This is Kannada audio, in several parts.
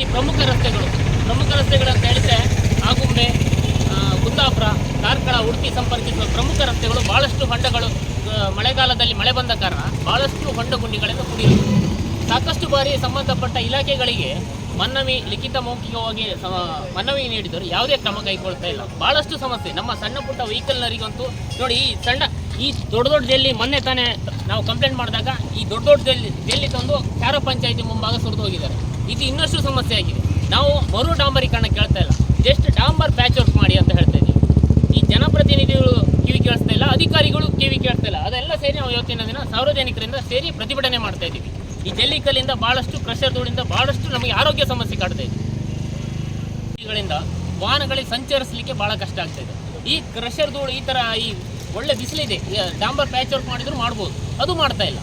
ಈ ಪ್ರಮುಖ ರಸ್ತೆಗಳು ಪ್ರಮುಖ ರಸ್ತೆಗಳು ಅಂತ ಹೇಳಿದ್ರೆ ಆಗುಂಬೆ ಕುಂದಾಪುರ, ಕಾರ್ಕಳ, ಉಡುಪಿ ಸಂಪರ್ಕಿಸುವ ಪ್ರಮುಖ ರಸ್ತೆಗಳು ಬಹಳಷ್ಟು ಹೊಂಡಗಳು ಮಳೆಗಾಲದಲ್ಲಿ ಮಳೆ ಬಂದ ಕಾರಣ ಬಹಳಷ್ಟು ಹೊಂಡ ಗುಂಡಿಗಳಿಂದ ಕೂಡಿವೆ. ಸಾಕಷ್ಟು ಬಾರಿ ಸಂಬಂಧಪಟ್ಟ ಇಲಾಖೆಗಳಿಗೆ ಮನ್ನವಿ, ಲಿಖಿತ ಮೌಖಿಕವಾಗಿ ಮನವಿ ನೀಡಿದರು ಯಾವುದೇ ಕ್ರಮ ಕೈಗೊಳ್ತಾ ಇಲ್ಲ. ಬಹಳಷ್ಟು ಸಮಸ್ಯೆ. ನಮ್ಮ ಸಣ್ಣ ಪುಟ್ಟ ವೆಹಿಕಲ್ನರಿಗಂತೂ ನೋಡಿ, ಈ ಸಣ್ಣ, ಈ ದೊಡ್ಡ ದೊಡ್ಡ ಜಲ್ಲಿ ಮೊನ್ನೆ ತಾನೇ ನಾವು ಕಂಪ್ಲೇಂಟ್ ಮಾಡಿದಾಗ ಈ ದೊಡ್ಡ ದೊಡ್ಡ ಜಲ್ಲಿ ಜಲ್ಲಿ ತಂದು ಚಾರ ಪಂಚಾಯಿತಿ ಮುಂಭಾಗ ಸುರಿದು ಹೋಗಿದ್ದಾರೆ. ಇದು ಇನ್ನಷ್ಟು ಸಮಸ್ಯೆ ಆಗಿದೆ. ನಾವು ಮರು ಡಾಂಬರೀಕರಣ ಕೇಳ್ತಾ ಇಲ್ಲ. ಜಸ್ಟ್ ಡಾಂಬರ್ ಪ್ಯಾಚ್ ವರ್ಕ್ ಮಾಡಿ ಅಂತ ಹೇಳ್ತಾ ಇದ್ದೀವಿ. ಈ ಜನಪ್ರತಿನಿಧಿಗಳು ಕಿವಿ ಕೇಳಿಸ್ತಾ ಇಲ್ಲ, ಅಧಿಕಾರಿಗಳು ಕಿವಿ ಕೇಳ್ತಾ ಇಲ್ಲ. ಅದೆಲ್ಲ ಸೇರಿ ನಾವು ಇವತ್ತಿನ ದಿನ ಸಾರ್ವಜನಿಕರಿಂದ ಸೇರಿ ಪ್ರತಿಭಟನೆ ಮಾಡ್ತಾ ಇದ್ದೀವಿ. ಈ ಜಲ್ಲಿಕಲ್ಲಿಂದ ಬಹಳಷ್ಟು ಪ್ರೆಷರ್ ಧೂಳಿಂದ ಬಹಳಷ್ಟು ನಮಗೆ ಆರೋಗ್ಯ ಸಮಸ್ಯೆ ಕಾಡ್ತಾ ಇದೆ. ಗಳಿಂದ ವಾಹನಗಳಿಗೆ ಸಂಚರಿಸಲಿಕ್ಕೆ ಬಹಳ ಕಷ್ಟ ಆಗ್ತಾ ಇದೆ. ಈ ಕ್ರಷರ್ ಧೂಳು ಈ ಥರ ಈ ಒಳ್ಳೆ ಬಿಸಿಲಿದೆ. ಡಾಂಬರ್ ಪ್ಯಾಚ್ ವರ್ಕ್ ಮಾಡಿದ್ರು ಮಾಡ್ಬೋದು. ಅದು ಮಾಡ್ತಾ ಇಲ್ಲ.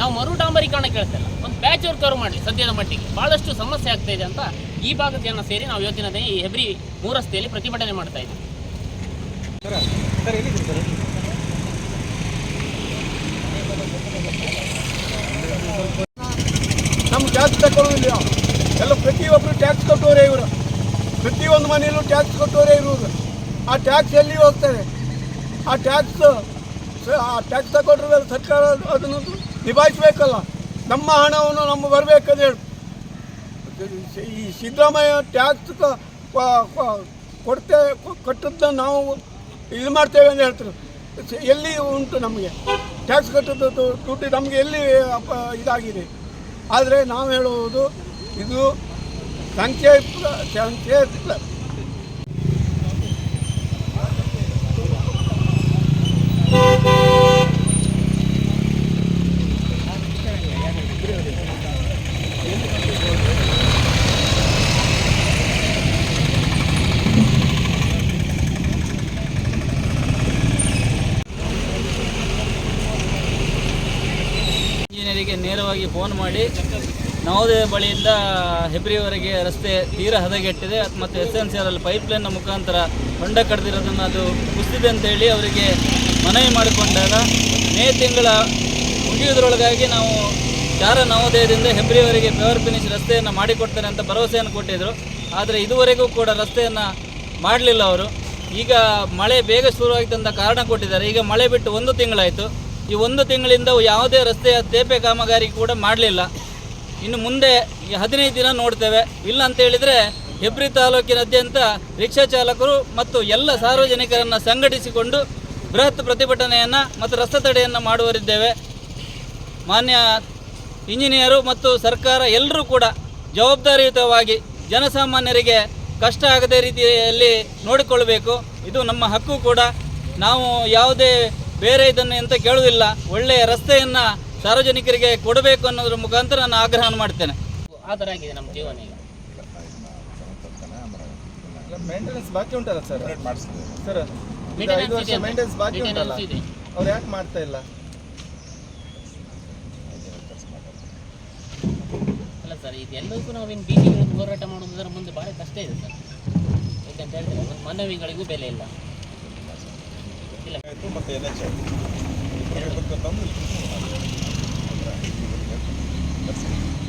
ನಾವು ಮರು ಡಾಂಬರೀಕರಣ ಕೇಳ್ತಾ ಇಲ್ಲ. ಒಂದು ಬ್ಯಾಚ್ ಅವರು ಮಾಡಲಿ, ಸದ್ಯದ ಮಟ್ಟಿಗೆ. ಭಾಳಷ್ಟು ಸಮಸ್ಯೆ ಆಗ್ತಾ ಇದೆ ಅಂತ ಈ ಭಾಗದ ಜನ ಸೇರಿ ನಾವು ಇವತ್ತಿನ ದಿನ ಈ ಹೆಬ್ರಿ ರಸ್ತೆಯಲ್ಲಿ ಪ್ರತಿಭಟನೆ ಮಾಡ್ತಾ ಇದ್ದೀವಿ. ನಮ್ಮ ಟ್ಯಾಕ್ಸ್ ತಗೊಳ್ಳೋದಿಲ್ಲ ಎಲ್ಲ ಪ್ರತಿಯೊಬ್ಬರು ಟ್ಯಾಕ್ಸ್ ಕಟ್ಟೋರೇ ಇವರು. ಪ್ರತಿಯೊಂದು ಮನೆಯಲ್ಲೂ ಟ್ಯಾಕ್ಸ್ ಕಟ್ಟೋರೇ ಇರುವುದು ಆ ಟ್ಯಾಕ್ಸ್ ಎಲ್ಲಿ ಹೋಗ್ತಾರೆ ಆ ಟ್ಯಾಕ್ಸ್ ಆ ಟ್ಯಾಕ್ಸ್ ತಗೊಂಡ್ರೆ ಸರ್ಕಾರ ಅದನ್ನು ನಿಭಾಯಿಸಬೇಕಲ್ಲ. ನಮ್ಮ ಹಣವನ್ನು ನಮ್ಮ ಬರಬೇಕಂತ ಹೇಳಿ ಈ ಸಿದ್ದರಾಮಯ್ಯ ಟ್ಯಾಕ್ಸ್ ಕೊಡ್ತೇ ಕಟ್ಟದ್ದನ್ನು ನಾವು ಇದು ಮಾಡ್ತೇವೆ ಅಂತ ಹೇಳ್ತಾರೆ. ಎಲ್ಲಿ ಉಂಟು ನಮಗೆ? ಟ್ಯಾಕ್ಸ್ ಕಟ್ಟದ್ದು ದುಡ್ಡು ನಮಗೆ ಎಲ್ಲಿ ಇದಾಗಿದೆ? ಆದರೆ ನಾವು ಹೇಳುವುದು, ಇದು ಸಂಖ್ಯೆ ಸಂಖ್ಯೆ ಇಲ್ಲ ಇಂಜಿನಿಯರಿಗೆ ನೇರವಾಗಿ ಫೋನ್ ಮಾಡಿ, ನವೋದಯ ಬಳಿಯಿಂದ ಹೆಬ್ರಿವರೆಗೆ ರಸ್ತೆ ತೀರ ಹದಗೆಟ್ಟಿದೆ. ಮತ್ತು ಎಸ್ ಎನ್ ಸಿ ಆರಲ್ಲಿ ಪೈಪ್ಲೈನ್ನ ಮುಖಾಂತರ ಹೊಂಡ ಕಡ್ದಿರೋದನ್ನು ಅದು ಕುಸಿದಿದೆ ಅಂತೇಳಿ ಅವರಿಗೆ ಮನವಿ ಮಾಡಿಕೊಂಡಾಗ, ಮೇ ತಿಂಗಳ ಮುಗಿಯುವುದರೊಳಗಾಗಿ ನಾವು ಚಾರ ನವೋದಯದಿಂದ ಹೆಬ್ರಿವರೆಗೆ ಪೇವರ್ ಫಿನಿಶ್ ರಸ್ತೆಯನ್ನು ಮಾಡಿಕೊಡ್ತಾರೆ ಅಂತ ಭರವಸೆಯನ್ನು ಕೊಟ್ಟಿದ್ದರು ಆದರೆ ಇದುವರೆಗೂ ಕೂಡ ರಸ್ತೆಯನ್ನು ಮಾಡಲಿಲ್ಲ ಅವರು. ಈಗ ಮಳೆ ಬೇಗ ಶುರುವಾಗಿದೆ ಅಂತ ಕಾರಣ ಕೊಟ್ಟಿದ್ದಾರೆ. ಈಗ ಮಳೆ ಬಿಟ್ಟು ಒಂದು ತಿಂಗಳಾಯಿತು. ಈ ಒಂದು ತಿಂಗಳಿಂದ ಯಾವುದೇ ರಸ್ತೆಯ ತೇಪೆ ಕಾಮಗಾರಿ ಕೂಡ ಮಾಡಲಿಲ್ಲ. ಇನ್ನು ಮುಂದೆ ಈ ಹದಿನೈದು ದಿನ ನೋಡ್ತೇವೆ. ಇಲ್ಲ ಅಂತ ಹೇಳಿದರೆ ಹೆಬ್ರಿ ತಾಲೂಕಿನಾದ್ಯಂತ ರಿಕ್ಷಾ ಚಾಲಕರು ಮತ್ತು ಎಲ್ಲ ಸಾರ್ವಜನಿಕರನ್ನು ಸಂಘಟಿಸಿಕೊಂಡು ಬೃಹತ್ ಪ್ರತಿಭಟನೆಯನ್ನು ಮತ್ತು ರಸ್ತೆ ತಡೆಯನ್ನು ಮಾಡುವರಿದ್ದೇವೆ ಮಾನ್ಯ ಇಂಜಿನಿಯರು ಮತ್ತು ಸರ್ಕಾರ ಎಲ್ಲರೂ ಕೂಡ ಜವಾಬ್ದಾರಿಯುತವಾಗಿ ಜನಸಾಮಾನ್ಯರಿಗೆ ಕಷ್ಟ ಆಗದೇ ರೀತಿಯಲ್ಲಿ ನೋಡಿಕೊಳ್ಳಬೇಕು. ಇದು ನಮ್ಮ ಹಕ್ಕು ಕೂಡ. ನಾವು ಯಾವುದೇ ಬೇರೆ ಇದನ್ನು ಎಂತ ಕೇಳುವುದಿಲ್ಲ ಒಳ್ಳೆಯ ರಸ್ತೆಯನ್ನು ಸಾರ್ವಜನಿಕರಿಗೆ ಕೊಡಬೇಕು ಅನ್ನೋದ್ರ ಮುಖಾಂತರ ನಾನು ಆಗ್ರಹ ಮಾಡ್ತೇನೆ. ಆ ಥರ ಆಗಿದೆ ನಮ್ಮ ಜೀವನ ಈಗ. ಮೇಂಟೆನೆನ್ಸ್ ಬಾಕಿ ಉಂಟಲ್ಲ ಸರ್ ಸರ್ ಐದು ವರ್ಷ ಮೇಂಟೆನೆನ್ಸ್ ಬಾಕಿ ಉಂಟಲ್ಲ. ಅವ್ರು ಯಾಕೆ ಮಾಡ್ತಾ ಇಲ್ಲ? ಅಲ್ಲ ಸರ್ ಇದೆಲ್ಲದಕ್ಕೂ ನಾವೇನು ಬೀದಿಗಳನ್ನು ಹೋರಾಟ ಮಾಡೋದರ ಮುಂದೆ ಭಾಳ ಕಷ್ಟ ಇದೆ ಸರ್ ಯಾಕಂತ ಹೇಳಿದ್ರೆ ಒಂದು ಮನವಿಗಳಿಗೂ ಬೆಲೆ ಇಲ್ಲ. ಮತ್ತೆ ಎನ್ ಎಚ್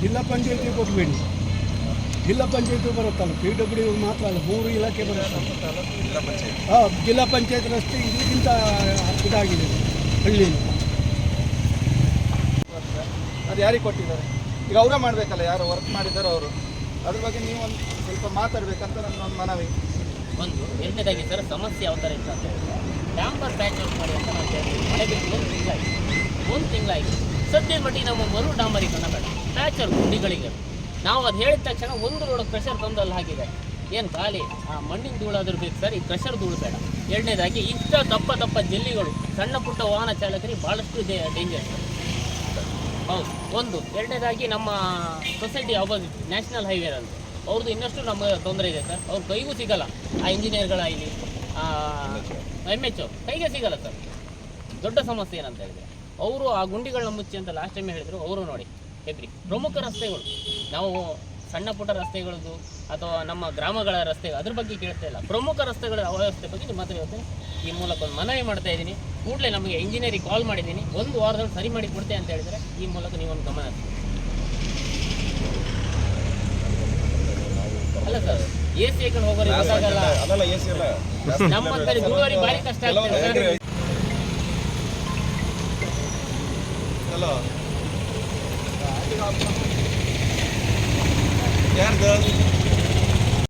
ಜಿಲ್ಲಾ ಪಂಚಾಯತಿ ಕೊಟ್ಬಿಡಿ ಜಿಲ್ಲಾ ಪಂಚಾಯತಿ ಬರುತ್ತಲ್ಲ ಪಿ ಡಬ್ಲ್ಯೂ ಮಾತ್ರ ಅಲ್ಲ ಮೂರು ಇಲಾಖೆ ಬರುತ್ತಲ್ಲ ಹಾಂ ಜಿಲ್ಲಾ ಪಂಚಾಯತ್ ರಸ್ತೆ ಇದಕ್ಕಿಂತ ಇದಾಗಿದೆ ಹಳ್ಳಿ ಅದು ಯಾರಿಗೆ ಕೊಟ್ಟಿದ್ದಾರೆ? ಈಗ ಅವರೇ ಮಾಡಬೇಕಲ್ಲ ಯಾರು ವರ್ಕ್ ಮಾಡಿದಾರೋ ಅವರು. ಅದ್ರ ಬಗ್ಗೆ ನೀವು ಒಂದು ಸ್ವಲ್ಪ ಮಾತಾಡ್ಬೇಕಂತ ನನ್ನ ಒಂದು ಮನವಿ. ಒಂದು ಎರಡನೇದಾಗಿ ಸರ್ ಸಮಸ್ಯೆ ಯಾವ ಥರ ಇತ್ತು ಅಂತ ಡಾಂಬರ್ ಪ್ಯಾಚ್ ಮಾಡಿ ಅಂತ ನಾನು ಹೇಳ್ತೀವಿ ಮಳೆ ಬಿಟ್ಟು ಒಂದು ತಿಂಗಳಾಯಿತು ಒಂದು ತಿಂಗಳಾಯಿತು ಸದ್ಯ ಮಟ್ಟಿಗೆ ನಮ್ಮ ಮರು ಡಾಂಬರೀಕರಣ ಬೇಡ ಪ್ಯಾಚ್ ಔಟ್ ಗುಂಡಿಗಳಿಗೆ. ನಾವು ಅದು ಹೇಳಿದ ತಕ್ಷಣ ಒಂದು ರೋಡ್ ಪ್ರೆಷರ್ ತಂದಲ್ಲಿ ಹಾಕಿದೆ ಏನು ಖಾಲಿ ಆ ಮಣ್ಣಿನ ಧೂಳಾದ್ರೂ ಬೇಕು ಸರ್ ಈ ಪ್ರೆಷರ್ ಧೂಳು ಬೇಡ. ಎರಡನೇದಾಗಿ ಇಷ್ಟ ದಪ್ಪ ದಪ್ಪ ಜಲ್ಲಿಗಳು ಸಣ್ಣ ಪುಟ್ಟ ವಾಹನ ಚಾಲಕರಿಗೆ ಭಾಳಷ್ಟು ಡೇಂಜರ್ ಹೌದು. ಒಂದು. ಎರಡನೇದಾಗಿ ನಮ್ಮ ಸೊಸೈಟಿ ಅಪೋಸಿಟ್ ನ್ಯಾಷನಲ್ ಹೈವೇ ಅಂತ ಅವ್ರದ್ದು ಇನ್ನಷ್ಟು ನಮಗೆ ತೊಂದರೆ ಇದೆ ಸರ್ ಅವ್ರ ಕೈಗೂ ಸಿಗಲ್ಲ. ಆ ಇಂಜಿನಿಯರ್ಗಳಾಗಲಿ ಎಂ ಎಚ್ ಕೈಗೆ ಸಿಗಲ್ಲ ಸರ್. ದೊಡ್ಡ ಸಮಸ್ಯೆ ಏನಂತ ಹೇಳಿದ್ರೆ. ಅವರು ಆ ಗುಂಡಿಗಳನ್ನ ಮುಚ್ಚಿ ಅಂತ ಲಾಸ್ಟ್ ಟೈಮ್ ಹೇಳಿದ್ರು, ಅವರು ನೋಡಿ, ಹೆಬ್ರಿ. ಪ್ರಮುಖ ರಸ್ತೆಗಳು. ನಾವು ಸಣ್ಣ ಪುಟ್ಟ ರಸ್ತೆಗಳದ್ದು ಅಥವಾ ನಮ್ಮ ಗ್ರಾಮಗಳ ರಸ್ತೆ, ಅದ್ರ ಬಗ್ಗೆ ಕೇಳ್ತಾ ಇಲ್ಲ. ಪ್ರಮುಖ ರಸ್ತೆಗಳ ಅವ್ಯವಸ್ಥೆ ಬಗ್ಗೆ ನಿಮ್ಮ ಹತ್ರ ಈ ಮೂಲಕ ಒಂದು ಮನವಿ ಮಾಡ್ತಾ ಇದ್ದೀನಿ. ಕೂಡಲೇ ನಮಗೆ ಇಂಜಿನಿಯರಿಗೆ ಕಾಲ್ ಮಾಡಿದ್ದೀನಿ. ಒಂದು ವಾರದಲ್ಲಿ ಸರಿ ಮಾಡಿ ಕೊಡ್ತೇನೆ ಅಂತ ಹೇಳಿದರೆ ಈ ಮೂಲಕ ನೀವೊಂದು ಗಮನ ಅಲ್ಲ ಸರ್. ಎ ಸಿ ಹಾಕೊಂಡು ಹೋಗೋರಿಗೆ ಗೊತ್ತಾಗಲ್ಲ. ಅದೆಲ್ಲ ಎ ಸಿ ಎಲ್ಲ ನಮ್ಮಂತಲ್ಲಿ ದುಡುವರಿ ಭಾರಿ ಕಷ್ಟ ಆಗ್ತದೆ ಸರ್. ಹಲೋ. ಯಾರ್ದು?